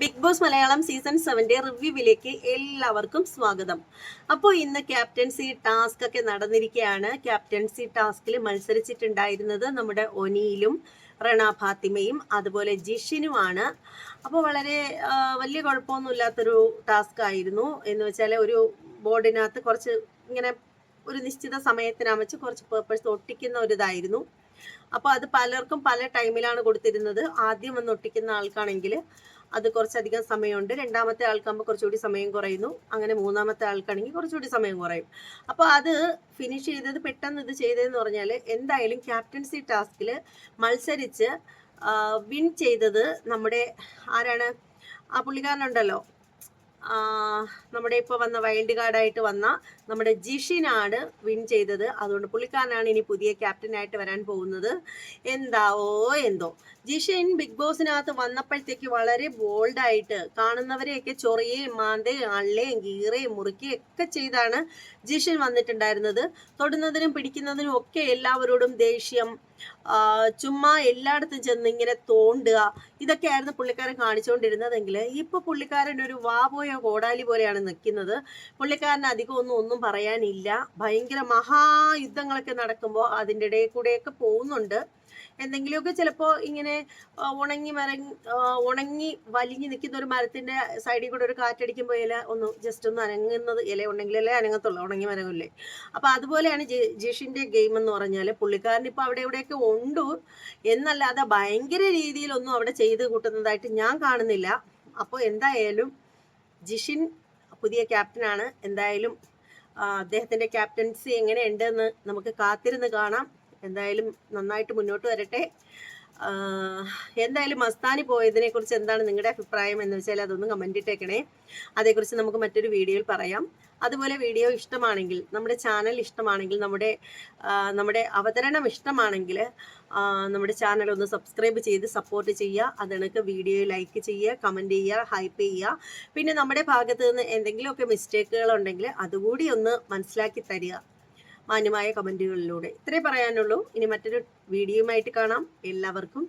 Big Boss Malayalam season സെവന്റെ റിവ്യൂവിലേക്ക് എല്ലാവർക്കും സ്വാഗതം. അപ്പോൾ ഇന്ന് ക്യാപ്റ്റൻസി ടാസ്ക് ഒക്കെ നടന്നിരിക്കുകയാണ്. ക്യാപ്റ്റൻസി ടാസ്കിൽ മത്സരിച്ചിട്ടുണ്ടായിരുന്നത് നമ്മുടെ ഒനിയിലും റണ ഫാത്തിമയും അതുപോലെ ജിഷിനുമാണ്. അപ്പോൾ വളരെ വലിയ വലിയ കുഴപ്പമൊന്നുമില്ലാത്തൊരു ടാസ്ക് ആയിരുന്നു. എന്ന് വെച്ചാൽ ഒരു ബോർഡിനകത്ത് കുറച്ച് ഇങ്ങനെ ഒരു നിശ്ചിത സമയത്തിനമച്ച് കുറച്ച് പേപ്പേഴ്സ് ഒട്ടിക്കുന്ന ഒരു ഇതായിരുന്നു. അപ്പോൾ അത് പലർക്കും പല ടൈമിലാണ് കൊടുത്തിരുന്നത്. ആദ്യം വന്ന് ഒട്ടിക്കുന്ന ആൾക്കാണെങ്കിൽ അത് കുറച്ചധികം സമയമുണ്ട്. രണ്ടാമത്തെ ആൾക്കാകുമ്പോൾ കുറച്ചുകൂടി സമയം കുറയുന്നു. അങ്ങനെ മൂന്നാമത്തെ ആൾക്കാണെങ്കിൽ കുറച്ചുകൂടി സമയം കുറയും. അപ്പോൾ അത് ഫിനിഷ് ചെയ്തത് പെട്ടെന്ന് ഇത് ചെയ്തതെന്ന് പറഞ്ഞാൽ എന്തായാലും ക്യാപ്റ്റൻസി ടാസ്കിൽ മത്സരിച്ച് വിൻ ചെയ്തത് നമ്മുടെ ആരാണ്? ആ പുള്ളിക്കാരനുണ്ടല്ലോ. നമ്മുടെ ഇപ്പോൾ വന്ന വൈൽഡ് കാർഡായിട്ട് വന്ന നമ്മുടെ ജിഷിനാണ് വിൻ ചെയ്തത്. അതുകൊണ്ട് പുള്ളിക്കാരനാണ് ഇനി പുതിയ ക്യാപ്റ്റനായിട്ട് വരാൻ പോകുന്നത്. എന്താവോ എന്തോ. ജിഷിൻ ബിഗ് ബോസിനകത്ത് വന്നപ്പോഴത്തേക്ക് വളരെ ബോൾഡായിട്ട് കാണുന്നവരെയൊക്കെ ചൊറിയേയും മാന്തയും അള്ളയും ഗീറയും മുറുക്കുകയും ഒക്കെ ചെയ്താണ് ജിഷിൻ വന്നിട്ടുണ്ടായിരുന്നത്. തൊടുന്നതിനും പിടിക്കുന്നതിനും ഒക്കെ എല്ലാവരോടും ദേഷ്യം ചുമ്മാ എല്ലായിടത്തും ചെന്ന് ഇങ്ങനെ തോണ്ടുക. ഇതൊക്കെയായിരുന്നു പുള്ളിക്കാരൻ കാണിച്ചുകൊണ്ടിരുന്നതെങ്കിൽ ഇപ്പൊ പുള്ളിക്കാരൻ ഒരു വാപോയ കോടാലി പോലെയാണ് നിൽക്കുന്നത്. പുള്ളിക്കാരന് അധികം ഒന്നും ഒന്നും പറയാനില്ല. ഭയങ്കര മഹായുദ്ധങ്ങളൊക്കെ നടക്കുമ്പോൾ അതിന്റെ ഇടയിൽ കൂടെയൊക്കെ പോകുന്നുണ്ട്. എന്തെങ്കിലുമൊക്കെ ചിലപ്പോ ഇങ്ങനെ ഉണങ്ങി മരങ്ങി ഉണങ്ങി വലിഞ്ഞു നിൽക്കുന്ന ഒരു മരത്തിന്റെ സൈഡിൽ കൂടെ ഒരു കാറ്റടിക്കുമ്പോൾ ഇല ഒന്ന് ജസ്റ്റ് ഒന്ന് അനങ്ങുന്നത് ഇല ഉണ്ടെങ്കിലല്ലേ അനങ്ങത്തുള്ളൂ ഉണങ്ങി മരമില്ലേ അപ്പൊ അതുപോലെയാണ് ജിഷിന്റെ ഗെയിം എന്ന് പറഞ്ഞാൽ പുള്ളിക്കാരൻ ഇപ്പൊ അവിടെ ഇവിടെയൊക്കെ ഉണ്ട്. എന്നല്ലാതെ ഭയങ്കര രീതിയിലൊന്നും അവിടെ ചെയ്ത് കൂട്ടുന്നതായിട്ട് ഞാൻ കാണുന്നില്ല. അപ്പോൾ എന്തായാലും ജിഷിൻ പുതിയ ക്യാപ്റ്റനാണ് എന്തായാലും അദ്ദേഹത്തിന്റെ ക്യാപ്റ്റൻസി എങ്ങനെയുണ്ടെന്ന് നമുക്ക് കാത്തിരുന്ന് കാണാം. എന്തായാലും നന്നായിട്ട് മുന്നോട്ട് വരട്ടെ. എന്തായാലും മസ്താനി പോയതിനെ കുറിച്ച് എന്താണ് നിങ്ങളുടെ അഭിപ്രായം എന്ന് വെച്ചാൽ അതൊന്ന് കമന്റ് ഇട്ടേക്കണേ. അതേക്കുറിച്ച് നമുക്ക് മറ്റൊരു വീഡിയോയിൽ പറയാം. അതുപോലെ വീഡിയോ ഇഷ്ടമാണെങ്കിൽ നമ്മുടെ ചാനൽ ഇഷ്ടമാണെങ്കിൽ നമ്മുടെ നമ്മുടെ അവതരണം ഇഷ്ടമാണെങ്കിൽ നമ്മുടെ ചാനൽ ഒന്ന് സബ്സ്ക്രൈബ് ചെയ്ത് സപ്പോർട്ട് ചെയ്യുക. അതിനൊക്കെ വീഡിയോ ലൈക്ക് ചെയ്യുക കമന്റ് ചെയ്യുക ഹൈപ്പ് ചെയ്യുക. പിന്നെ നമ്മുടെ ഭാഗത്ത് നിന്ന് എന്തെങ്കിലുമൊക്കെ മിസ്റ്റേക്കുകൾ ഉണ്ടെങ്കിൽ അതുകൂടി ഒന്ന് മനസ്സിലാക്കി തരിക. മാന്യമായ കമന്റുകളിലൂടെ ഇത്രേ പറയാനുള്ളൂ. ഇനി മറ്റൊരു വീഡിയോയുമായിട്ട് കാണാം. എല്ലാവർക്കും